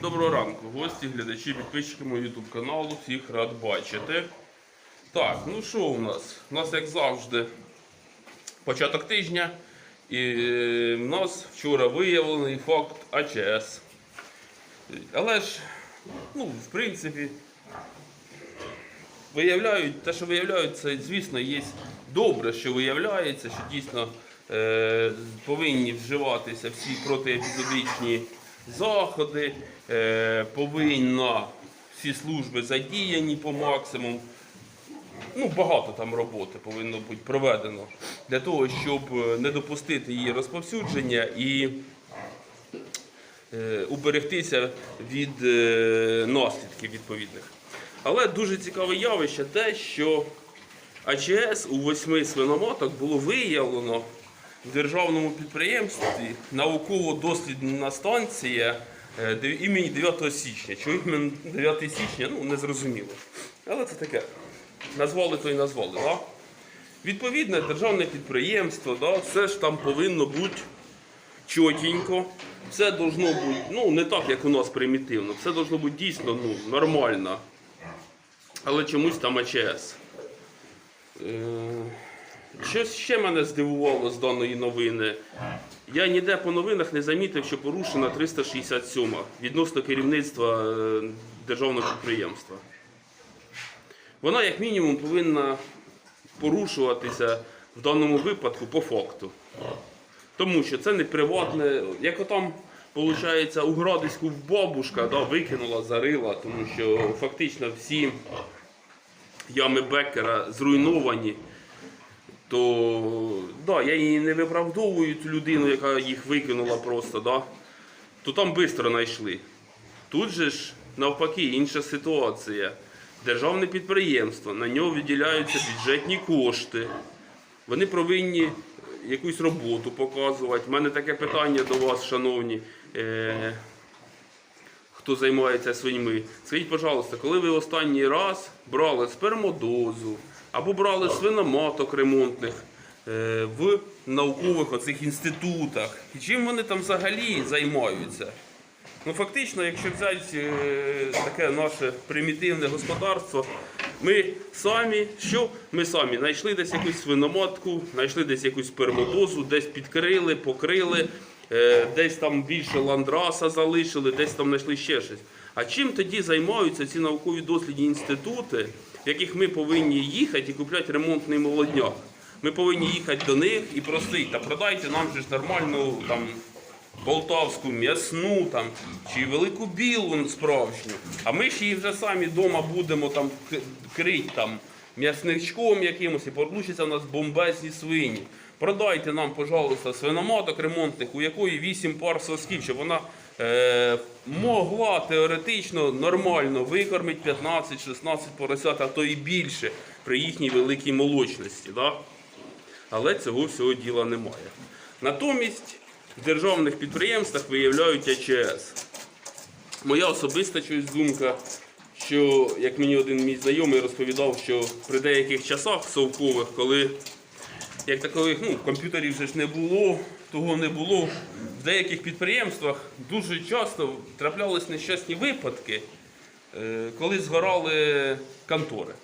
Доброго ранку, гості, глядачі, підписчики мого YouTube каналу. Всіх рад бачити. Так, ну що у нас? У нас, як завжди, початок тижня. І е, в нас вчора виявлений факт АЧС. Але ж, ну, в принципі, виявляють, те, що виявляють, це, звісно, є добре, що виявляється, що дійсно е, повинні вживатися всі протиепізодичні заходи, е, повинна всі служби задіяні по максимуму. Ну, багато там роботи повинно бути проведено для того, щоб е, не допустити її розповсюдження і е, уберегтися від наслідків відповідних. Але дуже цікаве явище те, що АЧС у восьми свиноматок було виявлено державному підприємстві науково-дослідна станція е, імені 9 січня. Чому іменно 9 січня, ну не зрозуміло. Але це таке. Назвали то й назвали. Да? Відповідне державне підприємство, да, все ж там повинно бути чотенько. Все должно бути, ну не так, як у нас примітивно, все должно бути дійсно ну, нормально. Але чомусь там АЧС. Е, Щось ще мене здивувало з даної новини. Я ніде по новинах не замітив, що порушена 367 відносно керівництва е, державного підприємства. Вона, як мінімум, повинна порушуватися в даному випадку по факту. Тому що це не приватне, як отам, виходить, у Градиську бабушка да, викинула, зарила, тому що фактично всі ями Беккера зруйновані. То да, я її не виправдовую цю людину, яка їх викинула просто, да, то там швидко знайшли. Тут же ж навпаки інша ситуація. Державне підприємство, на нього виділяються бюджетні кошти. Вони повинні якусь роботу показувати. У мене таке питання до вас, шановні, е, хто займається свиньми. Скажіть, пожалуйста, коли ви останній раз брали спермодозу або брали свиноматок ремонтних е, в наукових оцих інститутах? І чим вони там взагалі займаються? Ну, фактично, якщо взяти е, таке наше примітивне господарство, ми самі, що? Ми самі знайшли десь якусь свиноматку, знайшли десь якусь спермодозу, десь підкрили, покрили, е, десь там більше ландраса залишили, десь там знайшли ще щось. А чим тоді займаються ці наукові дослідні інститути, в яких ми повинні їхати і купляти ремонтний молодняк? Ми повинні їхати до них і просити, та продайте нам ж нормальну там полтавську м'ясну там, чи велику білу справжню. А ми ж її вже самі вдома будемо там к- крить там м'ясничком якимось і получиться у нас бомбезні свині. Продайте нам, пожалуйста, свиноматок ремонтних, у якої 8 пар сосків, щоб вона могла теоретично нормально викормити 15-16 поросят, а то і більше при їхній великій молочності. Да? Але цього всього діла немає. Натомість в державних підприємствах виявляють АЧС. Моя особиста чогось думка, що як мені один мій знайомий розповідав, що при деяких часах совкових, коли як такових ну, комп'ютерів вже ж не було, того не було. Деяких підприємствах дуже часто траплялись нещасні випадки, е, коли згорали контори.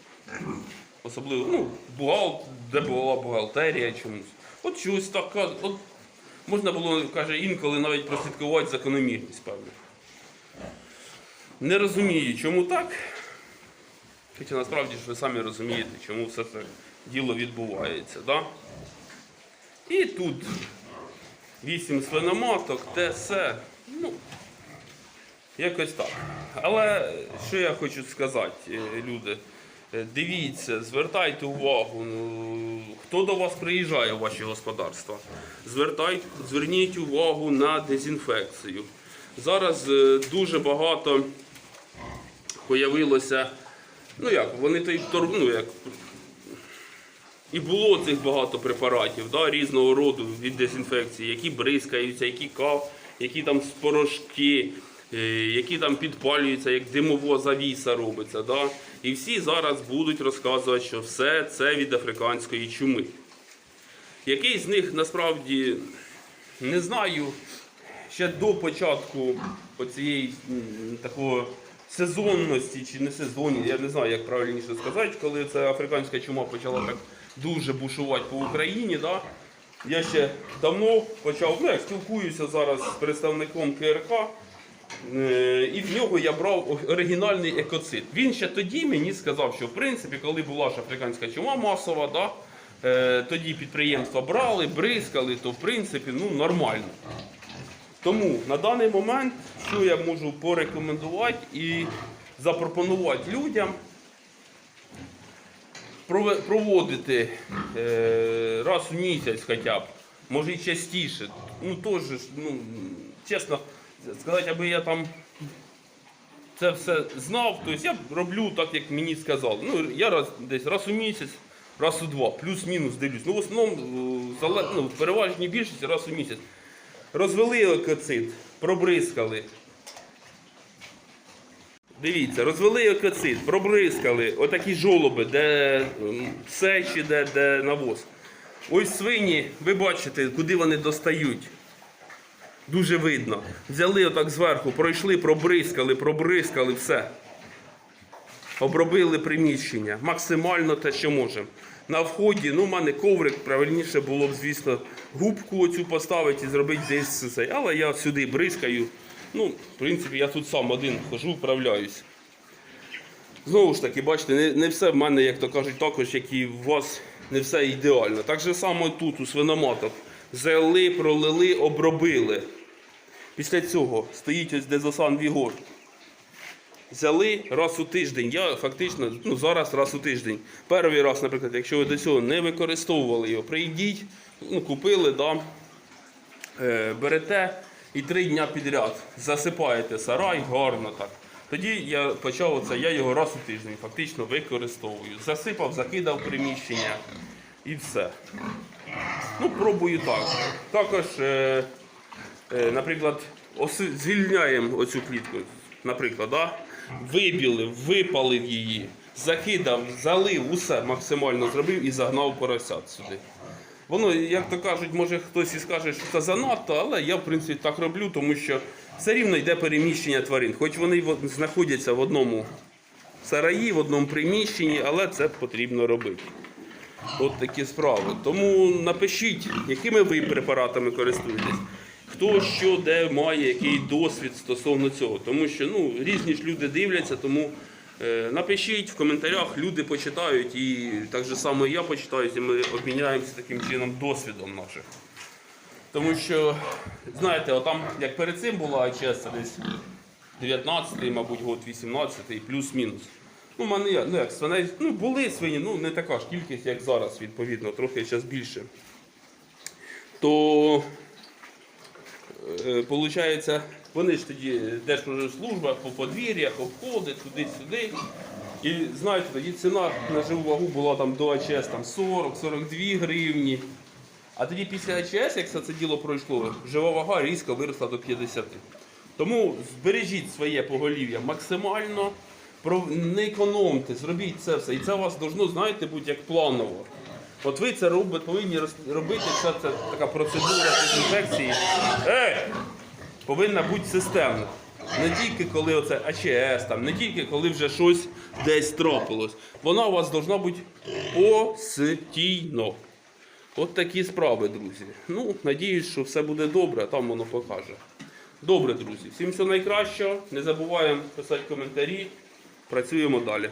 Особливо, ну, бухгал, де була бухгалтерія чомусь. От щось так. От можна було, каже, інколи навіть прослідкувати закономірність, певно. Не розумію, чому так. Хоча насправді ж ви самі розумієте, чому все це діло відбувається. Да? І тут вісім свиноматок, те все. Ну, якось так. Але що я хочу сказати, е, люди, Е, дивіться, звертайте увагу, ну, хто до вас приїжджає в ваші господарства. Звертайте, зверніть увагу на дезінфекцію. Зараз е, дуже багато появилося, ну як, вони то й тор- ну, і було цих багато препаратів да, різного роду від дезінфекції, які бризкаються, які кав, які там порошки, е, які там підпалюються, як димова завіса робиться. Да? І всі зараз будуть розказувати, що все це від африканської чуми. Який з них насправді не знаю, ще до початку оцієї такого сезонності чи не сезонні, я не знаю, як правильніше сказати, коли ця африканська чума почала так дуже бушувати по Україні. Да? Я ще давно почав, ну як спілкуюся зараз з представником КРК. Е, І в нього я брав оригінальний екоцид. Він ще тоді мені сказав, що в принципі, коли була ж африканська чума масова, да, е, тоді підприємства брали, бризкали, то в принципі ну, нормально. Тому на даний момент, що я можу порекомендувати і запропонувати людям, проводити е, раз в місяць хоча б, може і частіше. Ну теж, ну, чесно сказати, аби я там це все знав, тобто я роблю так, як мені сказали. Ну, я раз, десь раз у місяць, раз у два, плюс-мінус дивлюсь. Ну, в основному, е, ну, в переважній більшості раз у місяць. Розвели екоцид, пробризкали. Дивіться, розвели екоцид, пробризкали, отакі жолоби, де сечі, де, де навоз. Ось свині, ви бачите, куди вони достають. Дуже видно. Взяли отак зверху, пройшли, пробризкали, пробризкали, все. Обробили приміщення. Максимально те, що можемо. На вході, ну, в мене коврик, правильніше було б, звісно, губку оцю поставити і зробити десь це. Але я сюди бризкаю. Ну, в принципі, я тут сам один хожу, вправляюсь. Знову ж таки, бачите, не, не все в мене, як то кажуть, також, як і у вас, не все ідеально. Так же само тут, у свиноматок. Зели, пролили, обробили. Після цього стоїть ось де дезосан Вігор. Взяли раз у тиждень. Я фактично ну, зараз раз у тиждень. Перший раз, наприклад, якщо ви до цього не використовували його, прийдіть, ну, купили, да, е, берете і три дня підряд засипаєте сарай гарно так. Тоді я почав оце, я його раз у тиждень фактично використовую. Засипав, закидав приміщення і все. Ну, пробую так. Також, е, е, наприклад, оси- звільняємо оцю клітку. Наприклад, да? Вибілив, випалив її, закидав, залив, усе максимально зробив і загнав поросят сюди. Воно, як то кажуть, може хтось і скаже, що це занадто, але я в принципі так роблю, тому що все рівно йде переміщення тварин. Хоч вони знаходяться в одному сараї, в одному приміщенні, але це потрібно робити. От такі справи. Тому напишіть, якими ви препаратами користуєтесь, хто що де має, який досвід стосовно цього. Тому що ну, різні ж люди дивляться, тому е, напишіть в коментарях, люди почитають і так же само і я почитаю, і ми обміняємося таким чином досвідом наших. Тому що, знаєте, отам, як перед цим була АЧС, десь 19-й, мабуть, год, 18-й, плюс-мінус. Ну, мене ну як свиней, ну були свині, ну не така ж кількість, як зараз, відповідно, трохи зараз більше. То, получається, вони ж тоді Держпродслужба по подвір'ях обходить туди-сюди. І знаєте, тоді ціна на живу вагу була там до АЧС там 40-42 гривні. А тоді після АЧС, як все це діло пройшло, жива вага різко виросла до 50. Тому збережіть своє поголів'я максимально, не економте, зробіть це все. І це у вас должно, знаєте, бути як планово. От ви це робите, повинні робити, це, це така процедура дезінфекції. Е! Повинна бути системна. Не тільки коли оце АЧС, там, не тільки коли вже щось десь трапилось. Вона у вас должна бути постійно. От такі справи, друзі. Ну, надіюсь, що все буде добре, а там воно покаже. Добре, друзі. Всім всього найкращого. Не забуваємо писати коментарі. Працюємо далі.